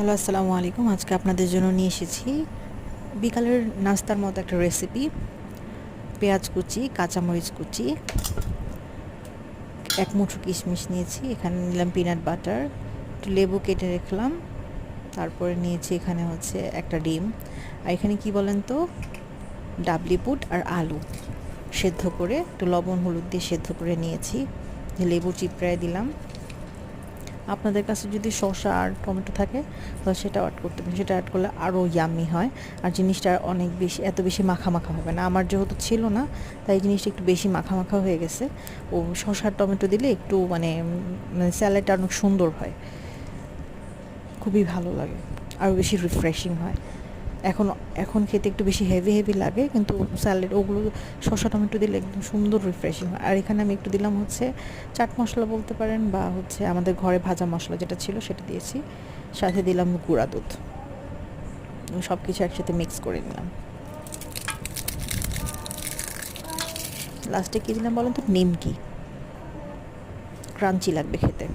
Hello, আসসালামু আলাইকুম। আজকে আপনাদের জন্য নিয়ে এসেছি বিকালের নাস্তার মতো একটা রেসিপি পেঁয়াজ কুচি, কাঁচামরিচ কুচি, এক মুঠো কিশমিশ নিয়েছি, এখানে নিলাম পিনাট বাটার একটু লেবু কেটে রাখলাম, তারপরে নিয়েছি এখানে হচ্ছে একটা ডিম। আর এখানে কি বলেন তো? ডাবলি বুট আর আলু সেদ্ধ করে, একটু লবণ, হলুদ দিয়ে সেদ্ধ করে নিয়েছি। লেবু চিপড়ায় দিলাম। আপনাদের কাছে যদি শসা আর টমেটো থাকে তাহলে সেটা অ্যাড করতে পারেন। সেটা অ্যাড করলে আরও ইয়ামি হয়। আর জিনিসটা অনেক বেশি, এত বেশি মাখা মাখা হবে না। আমার যেহেতু ছিল না, তাই জিনিসটা একটু বেশি মাখা মাখা হয়ে গেছে। ও শসা টমেটো দিলে একটু মানে মানে স্যালাডটা অনেক সুন্দর হয়। খুবই ভালো লাগে। আরও বেশি রিফ্রেশিং হয়। এখন এখন খেতে একটু বেশি হেভি হেভি লাগে, কিন্তু স্যালাড ওগুলো শসা, টমেটো দিলে একদম সুন্দর রিফ্রেশিং হয়। আর এখানে আমি একটু দিলাম হচ্ছে চাট মশলা বলতে পারেন বা হচ্ছে আমাদের ঘরে ভাজা মশলা যেটা ছিল সেটা দিয়েছি। সাথে দিলাম গুঁড়া দুধ। সব কিছু একসাথে মিক্স করে নিলাম। লাস্টে কী দিলাম বলেন তো? নিমকি। ক্রাঞ্চি লাগবে খেতে।